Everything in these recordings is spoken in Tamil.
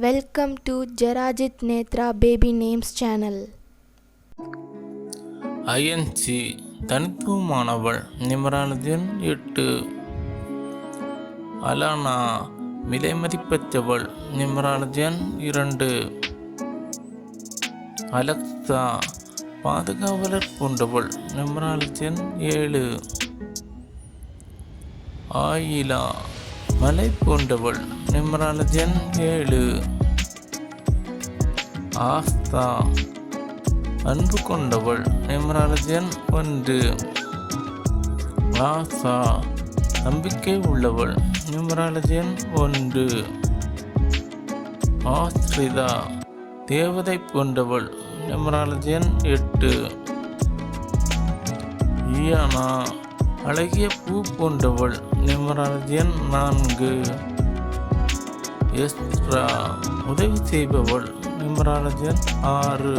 Welcome to ஜெராஜித் Nethra baby names channel INC தனித்துவமானவள் நிமரானதின் எட்டு. அலானா விலை மதிப்பற்றவள் நிமரானதின் இரண்டு. அலக்சா பாதுகாவலர் போன்றவள் நிமராலத்தின் ஏழு. ஆயிலா மலை போன்றவள் நிமராலத்தின் ஏழு ஆஸ்தா. அன்பு கொண்டவள் நிமராலஜன் ஒன்று. ஆசா. நம்பிக்கை உள்ளவள் நிமராலஜன் ஒன்று. ஆஸ்ரிதா. தேவதை போன்றவள் நிமராலஜன் எட்டு. ஈயானா. அழகிய பூ போன்றவள் நிமராஜன் நான்கு. எஸ்ரா உதவி செய்பவள் நிமராஜன் ஆறு.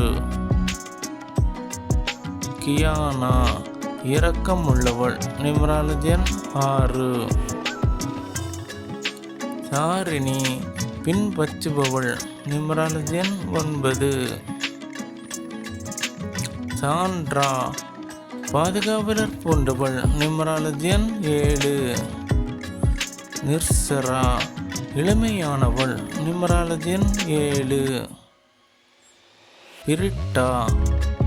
கியானா இரக்கம் உள்ளவள் நிமராஜன் ஆறு. சாரிணி பின்பற்றுபவள் நிமராஜன் ஒன்பது. சாண்ட்ரா பாதுகாவலர் போன்றவள் நிம்ராலஜன் ஏழு. நிர்சரா இளமையானவள் நிம்ராலஜன் ஏழு. பிரிட்டா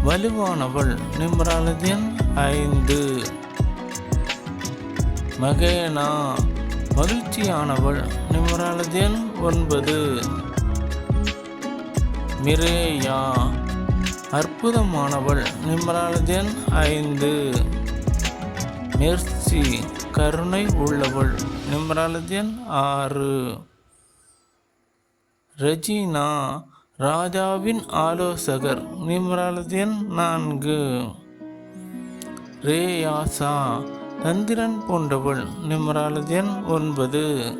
வலுவானவள் நிம்ராலதின் ஐந்து. மகேனா மகிழ்ச்சியானவள் நிம்ராலதின் ஒன்பது. மிரேயா அற்புதமானவள். நிம்ராலதின் ஐந்து. மெர்சி கருணை உள்ளவள். நிம்ராலதின் ஆறு. ரெஜினா ராஜாவின் ஆலோசகர். நிம்ராலதின் நான்கு. ரேயாசா தந்திரன் போன்றவள். நிம்ராலதின் ஒன்பது.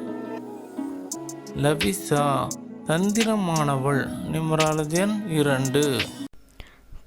லபிசா தந்திரமானவள். நிம்ராலதின் இரண்டு.